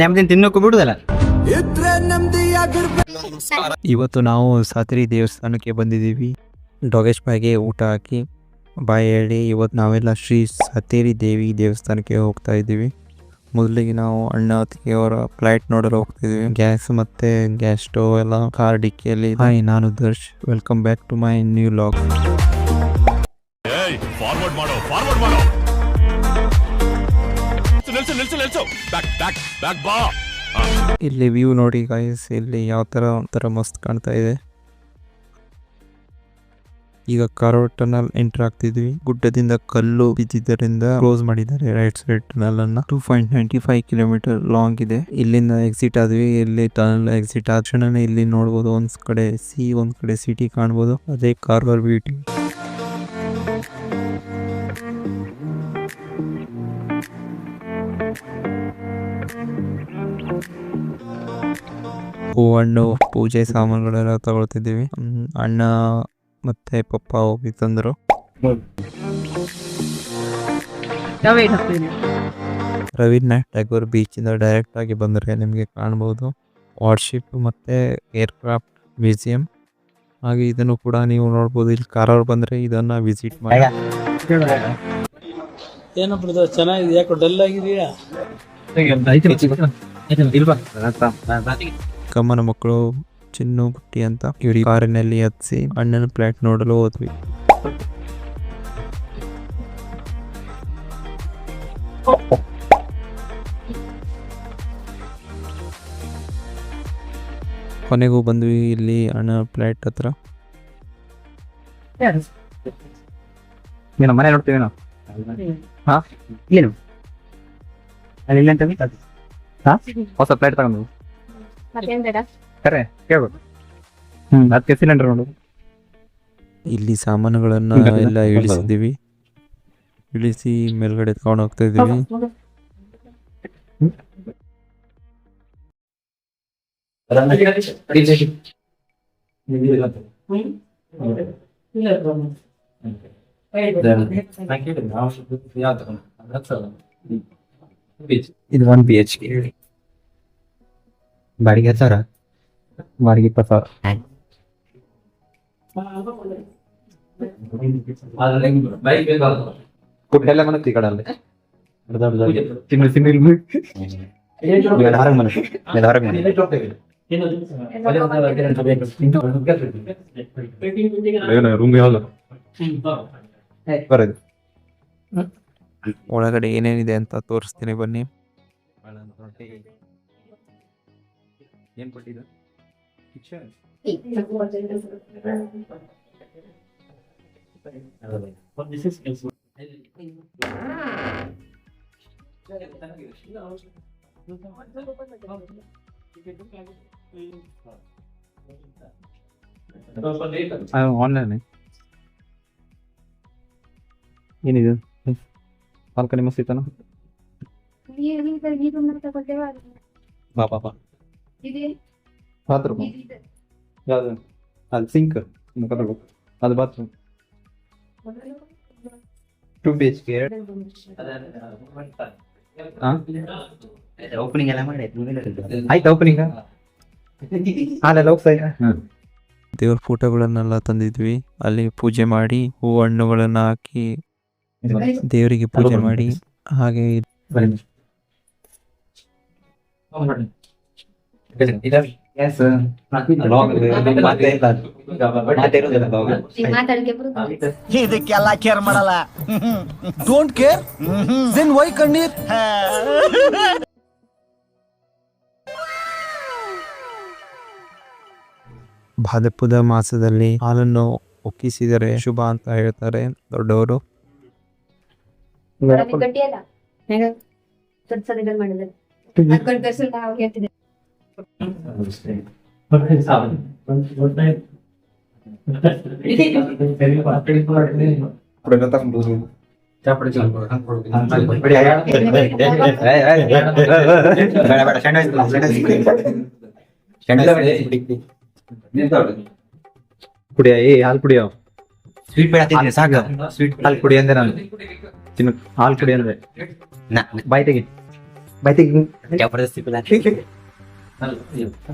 ನೆಮ್ಮದಿ ತಿನ್ನೋಕು ಬಿಡುದಲ್ಲ. ಇವತ್ತು ನಾವು ಸಾತ್ರಿ ದೇವಸ್ಥಾನಕ್ಕೆ ಬಂದಿದ್ದೀವಿ. ಡೊಗೇಶ್ ಬಾಯಿಗೆ ಊಟ ಹಾಕಿ ಬಾಯಿ ಹೇಳಿ ಇವತ್ತು ನಾವೆಲ್ಲ ಶ್ರೀ ಸತೇರಿ ದೇವಿ ದೇವಸ್ಥಾನಕ್ಕೆ ಹೋಗ್ತಾ ಇದ್ದೀವಿ. ಮೊದಲಿಗೆ ನಾವು ಅಣ್ಣ ಅತ್ತಿಗೆ ಅವರ ಫ್ಲೈಟ್ ನೋಡಲು ಹೋಗ್ತಿದ್ವಿ. ಗ್ಯಾಸ್ ಮತ್ತೆ ಗ್ಯಾಸ್ ಸ್ಟೋವ್ ಎಲ್ಲ ಕಾರ್ ಡಿಕ್ಕಿಯಲ್ಲಿ ಹಾಯ್ ನಾನು Darsh. Welcome back to my new vlog ಇಲ್ಲಿ ವ್ಯೂ ನೋಡಿ ಗೈಸ್ ಇಲ್ಲಿ ಯಾವ ತರ, ಒಂಥರ ಮಸ್ತ್ ಕಾಣ್ತಾ ಇದೆ. ಈಗ ಕಾರೋ ಟನಲ್ ಎಂಟರ್ ಆಗ್ತಿದ್ವಿ. ಗುಡ್ಡದಿಂದ ಕಲ್ಲು ಬಿದ್ದಿದ್ದರಿಂದ ಕ್ಲೋಸ್ ಮಾಡಿದ್ದಾರೆ. ರೈಟ್ ಸೈಡ್ ಟನಲ್ ಅನ್ನ. Two point ninety five kilometre long ಇದೆ. ಇಲ್ಲಿಂದ ಎಕ್ಸಿಟ್ ಆದ್ವಿ. ಇಲ್ಲಿ ಟನಲ್ ಎಕ್ಸಿಟ್ ಆದ ಇಲ್ಲಿ ನೋಡ್ಬೋದು. ಒಂದ್ ಕಡೆ ಸಿ ಒಂದ್ ಕಡೆ ಸಿಟಿ ಕಾಣ್ಬೋದು. ಅದೇ ಕಾರ್ವರ್ ಬ್ಯೂಟಿ ಹೂವಣ್ಣು ಪೂಜೆ ಸಾಮಾನುಗಳೆಲ್ಲ ತಗೊಳ್ತಿದ್ದೀವಿ. ಅಣ್ಣ ಮತ್ತೆ ಪಪ್ಪ ಹೋಗಿ ತಂದರು. ರವೀಂದ್ರ ಟ್ಯಾಗೋರ್ ಬೀಚ್ ಇಂದ ಡೈರೆಕ್ಟ್ ಆಗಿ ಬಂದರೆ ನಿಮಗೆ ಕಾಣಬಹುದು ವಾರ್ಶಿಪ್ ಮತ್ತೆ ಏರ್ಕ್ರಾಫ್ಟ್ ಮ್ಯೂಸಿಯಂ. ಹಾಗೆ ಇದನ್ನು ಕೂಡ ನೀವು ನೋಡಬಹುದು ಇಲ್ಲಿ ಕಾರವ್ರು ಬಂದ್ರೆ ಇದನ್ನ ವಿಸಿಟ್ ಮಾಡಿ. ಏನೋ ಬ್ರದರ್ ಚೆನ್ನಾಗಿದೆ ಯಾಕೋ ಡಲ್ ಆಗಿದೆಯಾ? ಕಮ್ಮನ ಮಕ್ಕಳು, ಚಿನ್ನು ಬುಟ್ಟಿ ಅಂತ ಇವ್ರಿಗೆ ಕಾರಿನಲ್ಲಿ ಹತ್ಸಿ ಅಣ್ಣನ ಫ್ಲಾಟ್ ನೋಡಲು ಹೋದ್ವಿ. ಕೊನೆಗೂ ಬಂದ್ವಿ ಇಲ್ಲಿ ಅಣ್ಣ ಫ್ಲಾಟ್ ಹತ್ರ. ನೀನು ಮನೆ ನೋಡ್ತೀವಿ ಹಾ? ಏನು? ಅಲ್ಲಿ ಹೊಸ ಪ್ಲೇಟ್ ತಗೊಂಡು ಮತ್ತೇನ್ ಬೇಡ? ಕರೆ ಕೇಳ್ಬೇಕು ಹ್ಮ್ ಅದಕ್ಕೆ ಸಿಲಿಂಡರ್ ನೋಡು. ಇಲ್ಲಿ ಸಾಮಾನುಗಳನ್ನ ಎಲ್ಲ ಇಳಿಸಿದ್ದೀವಿ. ಇಳಿಸಿ ಮೇಲ್ಗಡೆ ತಗೊಂಡು ಹೋಗ್ತಾ ಇದ್ದೀವಿ ಇದು ಒನ್ ಬಿ ಎಚ್ ಕೆ ಬಾಡಿಗೆ ಹತ್ತು ಸಾವಿರ ಬಾಡಿಗೆ ಇಪ್ಪತ್ತು ಸಾವಿರ ಫುಡ್ ಎಲ್ಲ ಮನೆ ಈ ಕಡೆ ಅಲ್ಲಿ ತಿಂಗಳು ತಿಂಗಳು ಹೊರಗೆ ಮನೆ ಇದು ಹೊರಗೆ ಮನೆ ರೂಮ್ ಯಾವ್ದು ಬರೋದು ಒಳಗಡೆ ಏನೇನಿದೆ ಅಂತ ತೋರಿಸ್ತೀನಿ ಬನ್ನಿ ಏನ್ ಕೊಟ್ಟಿದ್ದು? ಆನ್ಲೈನ್ ಏನಿದು? ಬಾಲ್ಕನಿ ಮಸ್ತ್ ಇತ್ತನ? ಬಾ ಬಾ ಬಾ. ಬಾತ್ರೂಮ್? ಯಾವ್ದು? ಅದು ಸಿಂಕ್ ಮುಖದೊಳಗೆ ಅದು bathroom. Two B H K opening ಎಲ್ಲ ಮಾಡಿ ಆಯ್ತು ಓಪನಿಂಗ್ ದೇವ್ರ ಫೋಟೋಗಳನ್ನೆಲ್ಲ ತಂದಿದ್ವಿ. ಅಲ್ಲಿ ಪೂಜೆ ಮಾಡಿ ಹೂ ಹಣ್ಣುಗಳನ್ನ ಹಾಕಿ ದೇವರಿಗೆ ಪೂಜೆ ಮಾಡಿ ಹಾಗೆ ಇದಕ್ಕೆಲ್ಲ ಕೇರ್ ಮಾಡಲ್ಲ ಡೋಂಟ್ ಕೇರ್ ದೆನ್ ವೈ ಕಣ್ಣೀರ್ ಭಾದ್ರಪದ ಮಾಸದಲ್ಲಿ ಹಾಲನ್ನು ಒಕ್ಕಿಸಿದರೆ ಶುಭ ಅಂತ ಹೇಳ್ತಾರೆ ದೊಡ್ಡವರು ಗಟ್ಟಿಯಲ್ಲ ಬೇಡ ಸ್ಯಾಂಡ್ವಿಚ್ ಕುಡಿಯ ಏ ಹಾಲು ಪುಡಿಯ ಸ್ವೀಟ್ ಬೇಡ ತಿನ್ನ ಸಾಕು. ಸ್ವೀಟ್ ಹಾಲು ಕುಡಿ ಅಂದೆ ನಾನು. ತಿನ್ನು ಹಾಲು ಕುಡಿ ಅಂದ್ರೆ ಬಾಯ್ ತೆಗಿ ಬಾಯ್ ತೆಗಿ ಜಬರ್ದಸ್ತಿ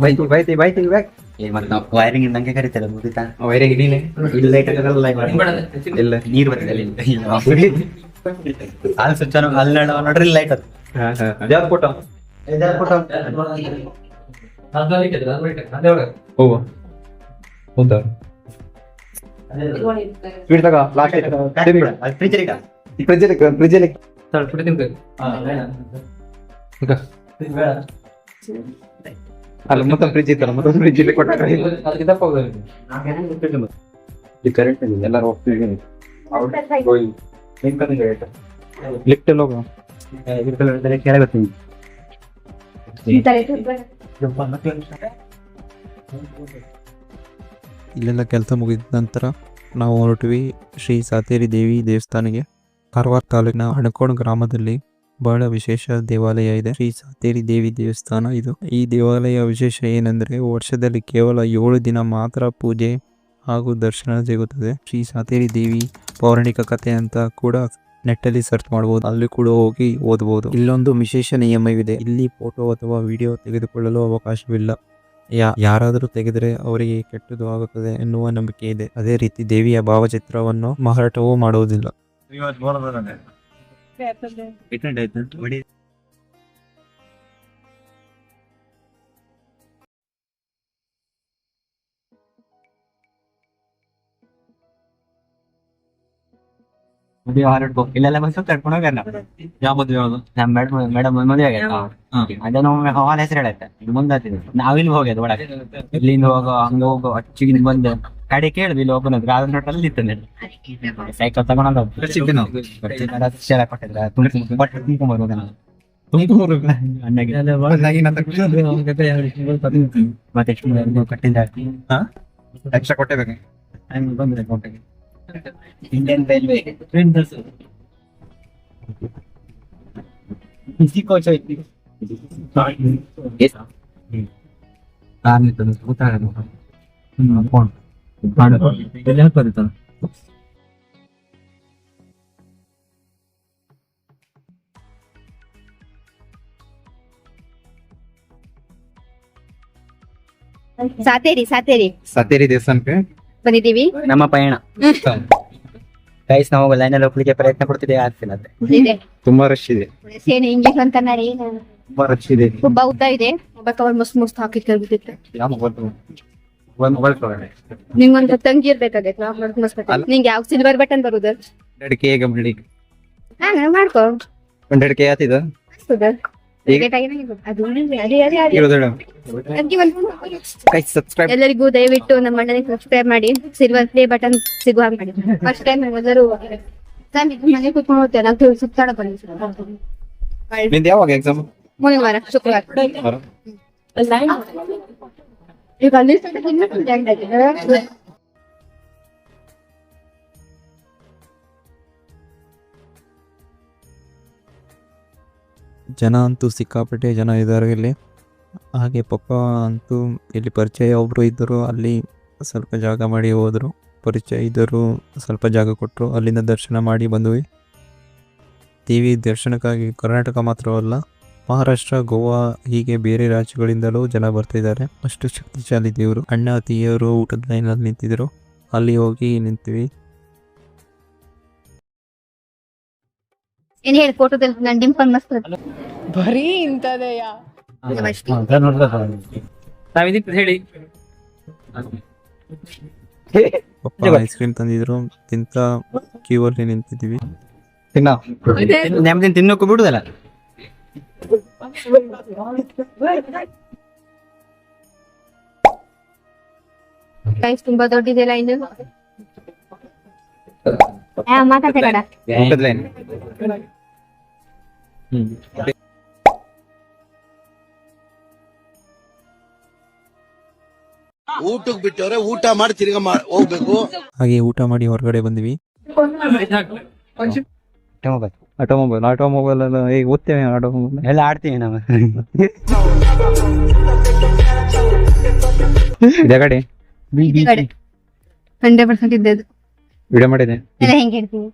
ಬೈತಿ ಬೈತಿ ಬಾಯ್ ತೆಗಿ ಬಾಯ್ ಏ ಮತ್ತೆ ನಾವು ವೈರಿಂಗ್ ನಂಗೆ ಕರಿತಾರೆ ಮುಗಿತಾ? ವೈರಿಗೆ ಇಲ್ಲ. ಲೈಟ್ ಆಗಲ್ಲ ಇಲ್ಲ ನೀರು ಬರ್ತದೆ ಅಲ್ಲಿ ನೋಡ್ರಿ ಲೈಟ್ ಅದು. ಹೌದಾ ಸ್ವೀಟ್ ತಗ ಲಾಸ್ಟ್ ಫ್ರಿಜ್ ಈಗ ಫ್ರಿಜ್ ಫ್ರಿಜ್ ಅಲ್ಲ ಮತ್ತೊಂದು ಫ್ರಿಜ್ ಇತ್ತಲ್ಲ ಮತ್ತೊಂದು ಫ್ರಿಜ್ ಇಲ್ಲಿ ಕೊಟ್ಟ ಕರೆಂಟ್ ಎಲ್ಲರೂ ಹೋಗ್ತೀವಿ ಲಿಫ್ಟ್ ಎಲ್ಲ ಹೋಗುವ? ಕೆಳಗೆ ಬರ್ತೀನಿ ಇಲ್ಲೆಲ್ಲ ಕೆಲಸ ಮುಗಿದ ನಂತರ ನಾವು ಹೊರಟ್ವಿ ಶ್ರೀ ಸಾತೇರಿ ದೇವಿ ದೇವಸ್ಥಾನಕ್ಕೆ. ಕಾರವಾರ ತಾಲೂಕಿನ ಹಣಕೋಣ ಗ್ರಾಮದಲ್ಲಿ ಬಹಳ ವಿಶೇಷ ದೇವಾಲಯ ಇದೆ. ಶ್ರೀ ಸಾತೇರಿ ದೇವಿ ದೇವಸ್ಥಾನ ಇದು. ಈ ದೇವಾಲಯ ವಿಶೇಷ ಏನಂದ್ರೆ ವರ್ಷದಲ್ಲಿ ಕೇವಲ ಏಳು ದಿನ ಮಾತ್ರ ಪೂಜೆ ಹಾಗೂ ದರ್ಶನ ಸಿಗುತ್ತದೆ. ಶ್ರೀ ಸಾತೇರಿ ದೇವಿ ಪೌರಾಣಿಕ ಕಥೆ ಅಂತ ಕೂಡ ನೆಟ್ಟಲ್ಲಿ ಸರ್ಚ್ ಮಾಡಬಹುದು ಅಲ್ಲಿ ಕೂಡ ಹೋಗಿ ಓದಬಹುದು ಇಲ್ಲೊಂದು ವಿಶೇಷ ನಿಯಮವಿದೆ. ಇಲ್ಲಿ ಫೋಟೋ ಅಥವಾ ವಿಡಿಯೋ ತೆಗೆದುಕೊಳ್ಳಲು ಅವಕಾಶವಿಲ್ಲ. ಯಾ ಯಾರಾದರೂ ತೆಗೆದರೆ ಅವರಿಗೆ ಕೆಟ್ಟದು ಆಗುತ್ತದೆ ಎನ್ನುವ ನಂಬಿಕೆ ಇದೆ. ಅದೇ ರೀತಿ ದೇವಿಯ ಭಾವಚಿತ್ರವನ್ನು ಮಾರಾಟವೂ ಮಾಡುವುದಿಲ್ಲ ಮದುವೆ ಹೊರಡ್ಕೊ ಇಲ್ಲೆಲ್ಲ ಬಸ್ ಕರ್ಕೊಂಡು ಹೋಗ್ಯಾರ ನಾವು ಯಾವ ಮದುವೆ ಯಾವುದು ನಮ್ಮ ಮೇಡಮ್ ಮೇಡಮ್ ಮದುವೆ ಆಗ್ಯಾರ ಅದನ್ನ ಒಮ್ಮೆ ಹಾಲ್ ಹೆಸರು ಹೇಳತ್ತೆ ಮುಂದೆ ನಾವಿಲ್ಲಿ ಹೋಗ್ಯದ ಒಳಗೆ ಇಲ್ಲಿಂದ ಹೋಗೋ ಹಂಗ ಹೋಗೋ ಅಚ್ಚಿಗಿಂದ ಬಂದು ಕಡೆ ಕೇಳಿದ್ವಿ ಇಲ್ಲಿ ಒಬ್ಬನ ಹತ್ರ. ಅದನ್ನ ಅಲ್ಲಿ ಇತ್ತು ಸೈಕಲ್ ತಗೊಂಡ್ ನಾವು. ಕೊಟ್ಟಿದ್ರ ತುಂಬ ಬಟ್ ಮತ್ತೆ ಎಷ್ಟು ಕಟ್ಟಿಂದ ಎಕ್ಸ್ಟ್ರಾ ಬಂದ್ರೆ ಅಕೌಂಟಿಗೆ ಇಂಡಿಯನ್ ರೈಲ್ವೆ ಟ್ರೈನ್ ಬಸ್ ಬಿಸಿ ಕೋಚ್ ಐತಿ. ನಾನು ಎಲ್ಲಿ ಹಾಕೋದಿತ್ತಲ್ಲ ಸಾತೇರಿ ಸಾತೇರಿ ಸತೇರಿ ದೇವಸ್ಥಾನಕ್ಕೆ? ಬಂದಿದ್ದೀವಿ. ನಮ್ಮ ಪಯಣ. ಗೈಸ್ ನಾವು ಲೈನಲ್ಲಿ ಹೋಗ್ಲಿಕ್ಕೆ ಪ್ರಯತ್ನ ಪಡ್ತಿದ್ದೇವೆ ಆಗ್ತಿಲ್ಲ ಅದ್ರೆ ಇದೆ. ತುಂಬಾ ರಶ್ ಇದೆ. ಏನು ಇಂಗ್ಲಿಷ್ ಅಂತ ತುಂಬಾ ರಶ್ ಇದೆ. ಒಬ್ಬ ಉದ್ದ ಇದೆ. ಒಬ್ಬ ಕವರ್ ಮಸ್ತ್ ಮಸ್ತ್ ಹಾಕಿ ಕರ್ಬಿಟ್ಟಿತ್ತು ಯಾವ ಮೊಬೈಲ್ ಒಂದು ಮೊಬೈಲ್ ತಗೊಂಡೆ ನಿಂಗೊಂದು ತಂಗಿ ಇರ್ಬೇಕಾಗೈತೆ ಮಸ್ತ್ ನಿಂಗೆ ಯಾವ ಸಿಲ್ವರ್ ಬಟನ್ ಬರುದು? ಹಂಡ್ರೆಡ್ ಕೆ ಹಾ ಮಾಡ್ಕೊ. ಹಂಡ್ರೆಡ್ ಕೆ ಆತಿದ ಎಲ್ಲರಿಗೂ ದಯವಿಟ್ಟು ನಮ್ಮ ಅಣ್ಣನಿಗೆ ಸಬ್ಸ್ಕ್ರೈಬ್ ಮಾಡಿ. ಸಿಲ್ವರ್ ಪ್ಲೇ ಬಟನ್ ಸಿಗುವ ಹಾಗೆ ಮಾಡಿ. ಫಸ್ಟ್ ಟೈಮ್ ಎಲ್ಲರೂ ಮನೆ ಕುತ್ಕೊಂಡು ಹೋಗ್ತೇವೆ ನಾವು ಸುತ್ತಾಡ ಬನ್ನಿ ಯಾವಾಗ ಎಕ್ಸಾಮ್ ಮುಂದಿನ ವಾರ ಶುಕ್ರವಾರ ಜನ ಅಂತೂ ಸಿಕ್ಕಾಪಟ್ಟೆ ಜನ ಇದ್ದಾರೆ ಇಲ್ಲಿ. ಹಾಗೆ ಪಪ್ಪ ಅಂತೂ ಇಲ್ಲಿ ಪರಿಚಯ ಒಬ್ಬರು ಇದ್ದರು, ಅಲ್ಲಿ ಸ್ವಲ್ಪ ಜಾಗ ಮಾಡಿ ಹೋದರು. ಪರಿಚಯ ಇದ್ದರು, ಸ್ವಲ್ಪ ಜಾಗ ಕೊಟ್ಟರು ಅಲ್ಲಿಂದ ದರ್ಶನ ಮಾಡಿ ಬಂದ್ವಿ. ದೇವಿ ದರ್ಶನಕ್ಕಾಗಿ ಕರ್ನಾಟಕ ಮಾತ್ರವಲ್ಲ ಮಹಾರಾಷ್ಟ್ರ ಗೋವಾ ಹೀಗೆ ಬೇರೆ ರಾಜ್ಯಗಳಿಂದಲೂ ಜನ ಬರ್ತಿದ್ದಾರೆ ಅಷ್ಟು ಶಕ್ತಿಶಾಲಿ ದೇವರು. ಅಣ್ಣ ಅತಿಯವರು ಊಟದ ಲೈನಲ್ಲಿ ನಿಂತಿದ್ರು. ಅಲ್ಲಿ ಹೋಗಿ ನಿಂತೀವಿ. ಏನ್ ಹೇಳಿ ಫೋಟೋದಲ್ಲಿ ನಾನು ಡಿಂಪಲ್ ಮಸ್ತ್ ಬರೀ ಇಂಥದೆಯಾ? ಹೇಳಿ. ಪಪ್ಪ ಐಸ್ ಕ್ರೀಮ್ ತಂದಿದ್ರು. ತಿಂತ ಕ್ಯೂ ಅಲ್ಲಿ ನಿಂತಿದ್ದೀವಿ. ನೆಮ್ಮದಿ ತಿನ್ನೋಕು ಬಿಡುದಲ್ಲ. ಗೈಸ್ ತುಂಬಾ ದೊಡ್ಡಿದೆಲ್ಲ ಇನ್ನು ಮಾತಾಡ್ತೆ ಕಡ ಊಟಕ್ಕೆ ಬಿಟ್ಟವ್ರೆ ಊಟ ಮಾಡಿ ತಿರ್ಗಾ ಮಾಡ್- ಹೋಗ್ಬೇಕು. ಹಾಗೆ ಊಟ ಮಾಡಿ ಹೊರಗಡೆ ಬಂದ್ವಿ. ಆಟೋಮೊಬೈಲ್ ಆಟೋಮೊಬೈಲ್ ಎಲ್ಲ ಈಗ ಓದ್ತೇವೆ ಆಟೋಮೊಬೈಲ್? ಎಲ್ಲ ಆಡ್ತೀವಿ ನಾವು. ಇದೆ ಕಡೆ? ಹಂಡ್ರೆಡ್ ಪರ್ಸೆಂಟ್ ಇದ್ದದ್ದು ವಿಡಿಯೋ ಮಾಡಿದೆ. ಎಲ್ಲ ಹೆಂಗ್ ಹೇಳ್ತೀನಿ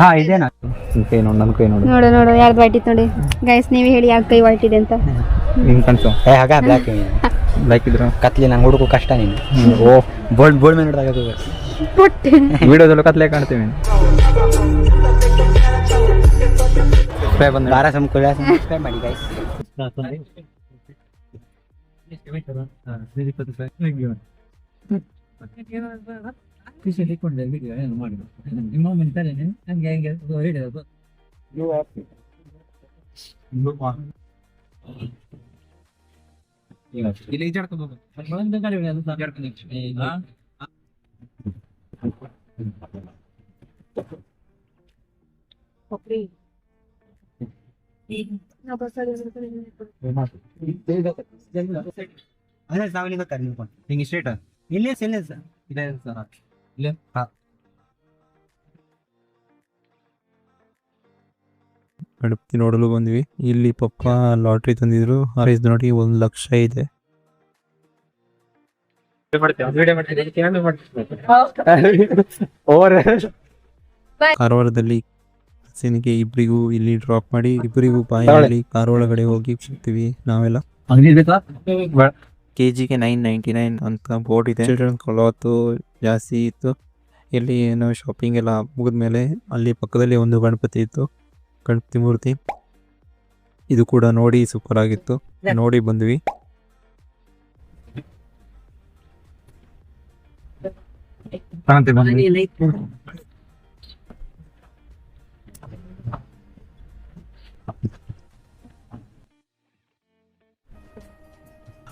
ಹಾ ಇದೇನಾ ಕೈ ನೋಡು ನನ್ನ ಕೈ ನೋಡು. ನೋಡು ನೋಡು ಯಾರ್ದು ವೈಟ್ ಇತ್ತು ನೋಡಿ. ಗೈಸ್ ನೀವೇ ಹೇಳಿ ಯಾವ ಕೈ ವೈಟ್ ಇದೆ ಅಂತ. ನಿಮ್ ಕನ್ಸು ಏ ಹಾಗ ಬ್ಲ್ಯಾಕ್ ಬ್ಲ್ಯಾಕ್ ಇದ್ರು. ಕತ್ಲಿ ನಂಗೆ ಹುಡುಕು ಕಷ್ಟ ನೀನು. ಓ ಬೋಲ್ಡ್ ಬೋಲ್ಡ್ ಮೇಲೆ ನೋಡಿದಾಗ ವಿಡಿಯೋದಲ್ಲೂ ಕತ್ಲೆ ಕಾಣ್ತೀವಿ. ಸಬ್ಸ್ಕ್ರೈಬ್ ಅಂದ್ರೆ ಬಾರ ಸಮಕುಲ ಸಬ್ಸ್ಕ್ರೈಬ್ ಮಾಡಿ ಗೈಸ್ ಅದೇ ಸಾವಲಿ ಗೊತ್ತಾರೆ ನಿಮ್ಕೊಂಡು ಹಿಂಗೆ ಸ್ಟ್ರೇಟ್ ಇಲ್ಲೇ ಇಲ್ಲ ಸರ್ ಇದೆ ಸರ್ ಇಲ್ಲೇ ಹಾ ಗಣಪತಿ ನೋಡಲು ಬಂದ್ವಿ. ಇಲ್ಲಿ ಪಪ್ಪ ಲಾಟ್ರಿ ತಂದಿದ್ರು. ಪ್ರೈಸ್ ನೋಡಿ ಒಂದು ಲಕ್ಷ ಇದೆ. ಕಾರವಾರದಲ್ಲಿ ಹಸಿನಿಗೆ ಇಬ್ಬರಿಗೂ ಇಲ್ಲಿ ಡ್ರಾಪ್ ಮಾಡಿ ಇಬ್ಬರಿಗೂ ಬಾಯಲ್ಲಿ ಕಾರ್ ಒಳಗಡೆ ಹೋಗಿ ಸಿಗ್ತೀವಿ ನಾವೆಲ್ಲ. ಕೆ ಜಿಗೆ ನೈನ್ ನೈಂಟಿ ನೈನ್ ಅಂತ ಬೋರ್ಡ್ ಇದೆ. ಚಿಲ್ಡ್ರನ್ ಕ್ಲಾತು ಜಾಸ್ತಿ ಇತ್ತು. ಇಲ್ಲಿ ಏನೋ ಶಾಪಿಂಗ್ ಎಲ್ಲ ಮುಗಿದ್ಮೇಲೆ ಅಲ್ಲಿ ಪಕ್ಕದಲ್ಲಿ ಒಂದು ಗಣಪತಿ ಇತ್ತು. ಗಣಪತಿ ಮೂರ್ತಿ. ಇದು ಕೂಡ ನೋಡಿ ಸೂಪರ್ ಆಗಿತ್ತು. ನೋಡಿ ಬಂದ್ವಿ.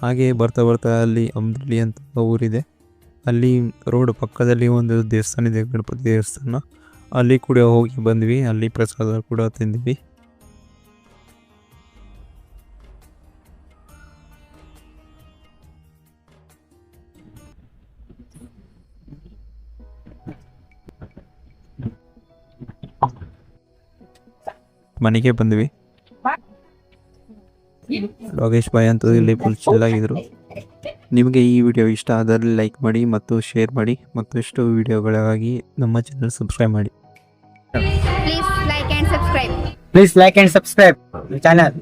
ಹಾಗೆ ಬರ್ತಾ ಬರ್ತಾ ಅಲ್ಲಿ ಅಂಬ್ಲಿ ಅಂತ ಊರಿದೆ. ಅಲ್ಲಿ ರೋಡ್ ಪಕ್ಕದಲ್ಲಿ ಒಂದು ದೇವಸ್ಥಾನ ಇದೆ, ಗಣಪತಿ ದೇವಸ್ಥಾನ. ಅಲ್ಲಿ ಕೂಡ ಹೋಗಿ ಬಂದ್ವಿ. ಅಲ್ಲಿ ಪ್ರಸಾದ ಕೂಡ ತಿಂದ್ವಿ. ಮನೆಗೆ ಬಂದ್ವಿ. ಲೋಗೇಶ್ ಬಾಯ್ ಅಂತೂ ಇಲ್ಲಿ ಫುಲ್ ಚಿಲ್ಲಾಗಿದ್ರು ನಿಮಗೆ ಈ ವಿಡಿಯೋ ಇಷ್ಟ ಆದರೆ ಲೈಕ್ ಮಾಡಿ ಮತ್ತು ಶೇರ್ ಮಾಡಿ ಮತ್ತಷ್ಟು ವಿಡಿಯೋಗಳಿಗಾಗಿ ನಮ್ಮ ಚಾನಲ್ ಸಬ್ಸ್ಕ್ರೈಬ್ ಮಾಡಿ. Please like and subscribe please like and subscribe channel